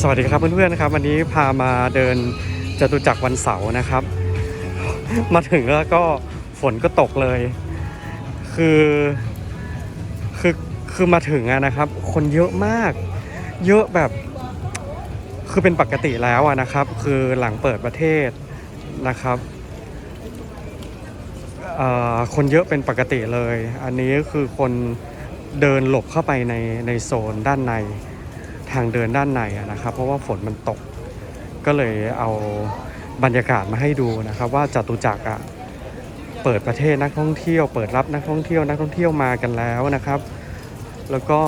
สวัสดีครับเพื่อนๆนะครับ วันนี้พามาเดินจตุจักรวันเสาร์นะครับ มาถึงแล้วก็ฝนก็ตกเลย คือคือคือมาถึงอะนะครับ คนเยอะมาก เยอะแบบคือเป็นปกติแล้วอะนะครับ คือหลังเปิดประเทศนะครับคนเยอะเป็นปกติเลย อันนี้คือคนเดินหลบเข้าไปในในโซนด้านใน ทางเดินด้านในอะนะครับ เพราะว่าฝนมันตก ก็เลยเอาบรรยากาศมาให้ดูนะครับ ว่าจตุจักรอะเปิดประเทศนักท่องเที่ยว เปิดรับนักท่องเที่ยวนักท่องเที่ยวมากันแล้วนะครับ แล้วก็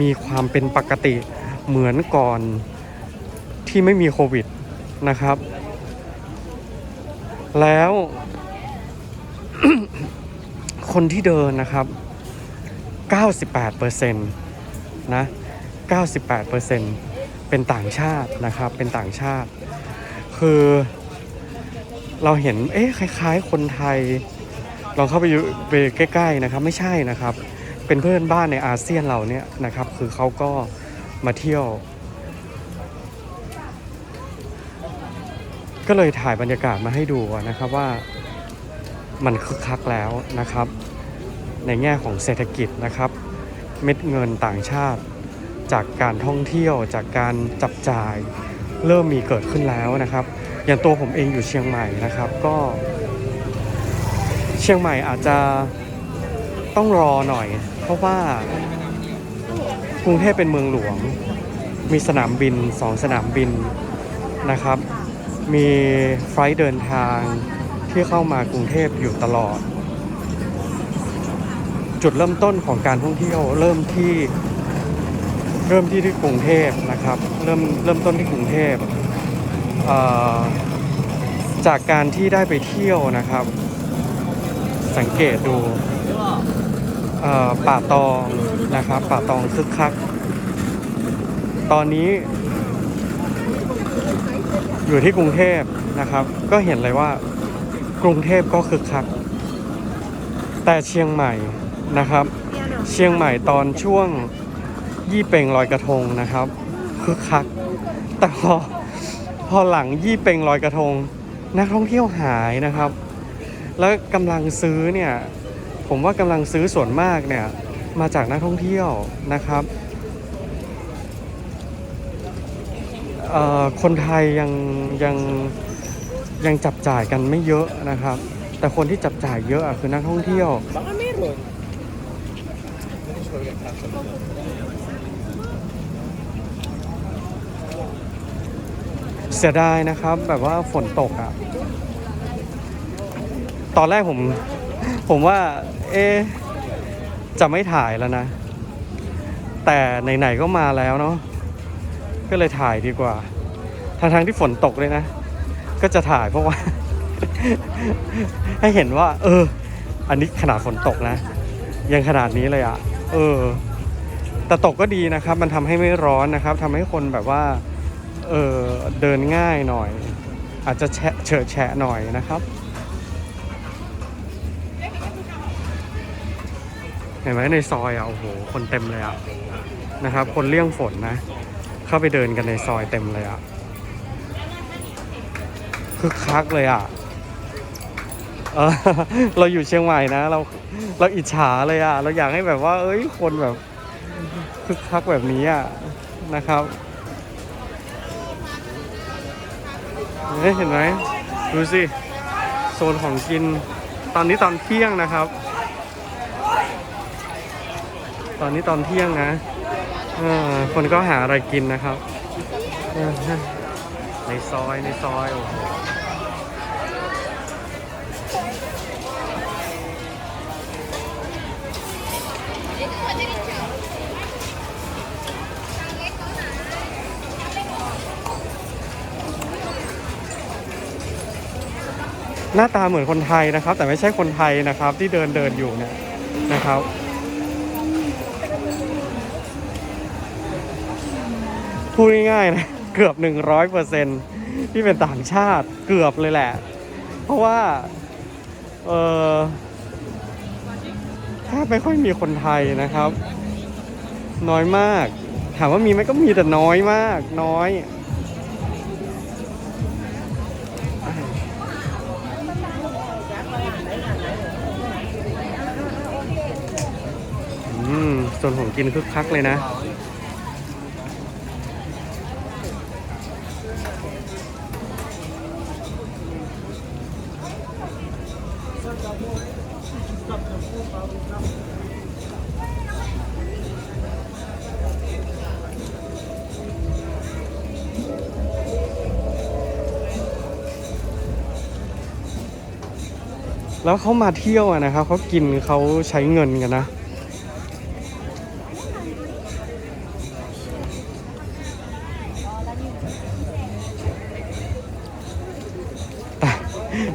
มีความเป็นปกติเหมือนก่อนที่ไม่มีโควิดนะครับ แล้วคนที่เดินนะครับ 98%นะ 98%เป็นต่างชาตินะครับ เป็นต่างชาติ คือเราเห็น เอ๊ะ คล้ายๆ คนไทยลองเข้าไปอยู่ไปใกล้ ๆ นะครับ ไม่ใช่นะครับ เป็นเพื่อนบ้านในอาเซียนเราเนี่ยนะครับ คือเขาก็มาเที่ยว ก็เลยถ่ายบรรยากาศมาให้ดูนะครับว่ามันคึกคักแล้วนะครับ ในแง่ของเศรษฐกิจนะครับ เม็ดเงินต่างชาติ จากการท่องเที่ยวจากการจับจ่าย เริ่มมีเกิดขึ้นแล้วนะครับ อย่างตัวผมเองอยู่เชียงใหม่นะครับก็ เชียงใหม่อาจจะต้องรอหน่อย เพราะว่ากรุงเทพเป็นเมืองหลวง มีสนามบินสองสนามบินนะครับ มีไฟล์เดินทางที่เข้ามากรุงเทพอยู่ตลอด จุดเริ่มต้นของการท่องเที่ยวเริ่มที่ เริ่มที่ที่กรุงเทพนะครับ เริ่มเริ่มต้นที่กรุงเทพเจากการที่ได้ไปเที่ยวนะครับ สังเกตดูป่าตองนะครับ ป่าตองคึกคัก ตอนนี้ อยู่ที่กรุงเทพนะครับ ก็เห็นเลยว่ากรุงเทพก็คึกคัก แต่เชียงใหม่นะครับ เชียงใหม่ตอนช่วง ยี่เป่งลอยกระทงนะครับคึกคัก แต่พอพอหลังยี่เป่งลอยกระทง นักท่องเที่ยวหายนะครับ แล้วกำลังซื้อเนี่ยผมว่ากำลังซื้อส่วนมากเนี่ยมาจากนักท่องเที่ยวนะครับคนไทยยังยังยังจับจ่ายกันไม่เยอะนะครับ แต่คนที่จับจ่ายเยอะอะคือนักท่องเที่ยว เสียดายนะครับ แบบว่าฝนตกอะ่ะ ตอนแรกผม ผมว่า เอ๊จะไม่ถ่ายแล้วนะ แต่ไหนๆก็มาแล้วเนาะก็เลยถ่ายดีกว่าทางทางที่ฝนตกเลยนะ ก็จะถ่ายเพราะว่า ให้เห็นว่า เออ อันนี้ขนาดฝนตกนะ ยังขนาดนี้เลยอะ่ะ เออ แต่ตกก็ดีนะครับ มันทำให้ไม่ร้อนนะครับทำให้คนแบบว่า เออเดินง่ายหน่อย อาจจะแฉะเฉอะแฉะหน่อยนะครับ เห็นไหมในซอยอะโอ้โหคนเต็มเลยอะนะครับ คนเลี่ยงฝนนะ เข้าไปเดินกันในซอยเต็มเลยอะคึกคักเลยอะเออเราอยู่เชียงใหม่นะ เราเราอิจฉาเลยอะ เราอยากให้แบบว่า เอ้ยคนแบบคึกคักแบบนี้อะนะครับ เฮ้ยเห็นไหมดูสิ โซนของกิน ตอนนี้ตอนเที่ยงนะครับ ตอนนี้ตอนเที่ยงนะอคนก็หาอะไรกินนะครับ ในซอยในซอยโอ้โห หน้าตาเหมือนคนไทยนะครับ แต่ไม่ใช่คนไทยนะครับ ที่เดินเดินอยู่เนี่ยนะครับ พูดง่ายๆนะเกือบ 100%ที่เป็นต่างชาติเกือบเลยแหละ เพราะว่าเออแทบไม่ค่อยมีคนไทยนะครับ น้อยมาก ถามว่ามีไหมก็มีแต่น้อยมาก น้อย นของกินคึกคักเลยนะแล้วเขามาเที่ยวอะนะครับเขากินเขาใช้เงินกันนะ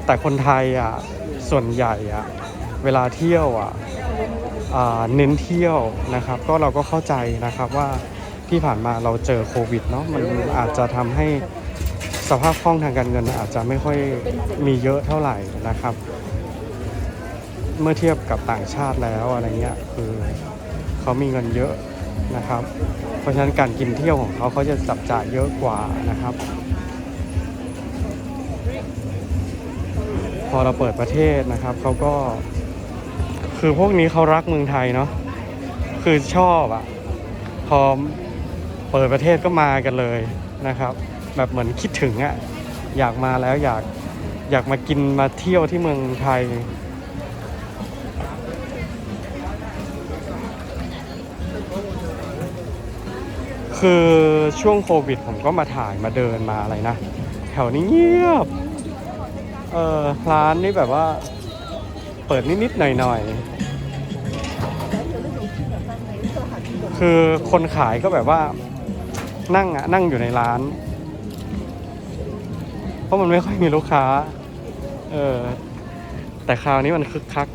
แต่คนไทยอะส่วนใหญ่อะเวลาเที่ยวอะเน้นเที่ยวนะครับ ก็เราก็เข้าใจนะครับว่าที่ผ่านมาเราเจอโควิดเนาะมันอาจจะทำให้สภาพคล่องทางการเงินอาจจะไม่ค่อยมีเยอะเท่าไหร่นะครับ เมื่อเทียบกับต่างชาติแล้วอะไรเงี้ยคือเขามีเงินเยอะนะครับ เพราะฉะนั้นการกินเที่ยวของเขาเขาจะจับจ่ายเยอะกว่านะครับ พอเราเปิดประเทศนะครับเขาก็ คือพวกนี้เขารักเมืองไทยเนาะคือชอบอะพอเปิดประเทศก็มากันเลยนะครับ แบบเหมือนคิดถึงอะอยากมาแล้วอยากอยากมากินมาเที่ยวที่เมืองไทยคือช่วงโควิดผมก็มาถ่ายมาเดินมาอะไรนะ แถวนี้เงียบ เออร้านนี่แบบว่า เปิดนิดๆหน่อยๆคือคนขายก็แบบว่า นั่งอะนั่งอยู่ในร้าน เพราะมันไม่ค่อยมีลูกค้า เออแต่คราวนี้มันคึกคัก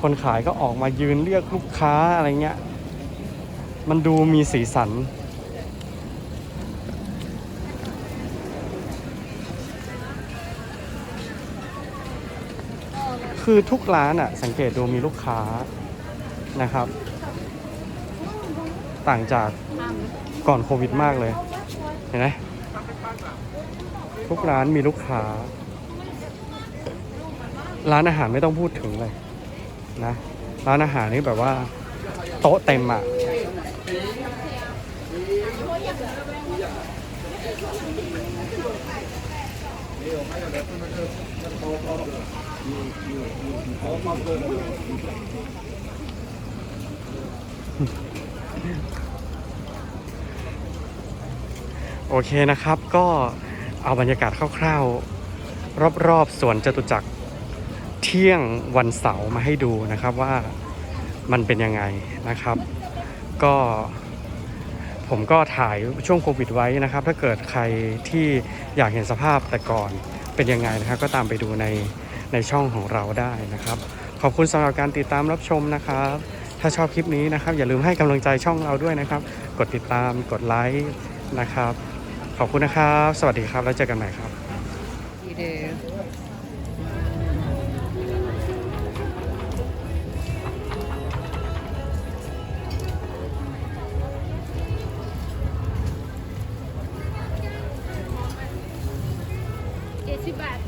คนขายก็ออกมายืนเรียกลูกค้าอะไรเงี้ย มันดูมีสีสัน คือทุกร้านอะสังเกตดูมีลูกค้านะครับ ต่างจากก่อนโควิดมากเลย เห็นไหมทุกร้านมีลูกค้า ร้านอาหารไม่ต้องพูดถึงเลยนะร้านอาหารนี่แบบว่า โต๊ะเต็มอะ โอเคนะครับก็เอาบรรยากาศคร่าวๆ รอบๆสวนจตุจักรเที่ยงวันเสาร์มาให้ดูนะครับว่ามันเป็นยังไงนะครับ ก็ผมก็ถ่ายช่วงโควิดไว้นะครับ ถ้าเกิดใครที่อยากเห็นสภาพแต่ก่อนเป็นยังไงนะครับ ก็ตามไปดูใน ในช่องของเราได้นะครับ ขอบคุณสำหรับการติดตามรับชมนะครับ ถ้าชอบคลิปนี้นะครับ อย่าลืมให้กำลังใจช่องเราด้วยนะครับ กดติดตามกดไลค์นะครับ ขอบคุณนะครับ สวัสดีครับแล้วเจอกันใหม่ครับ You do. Esse bate.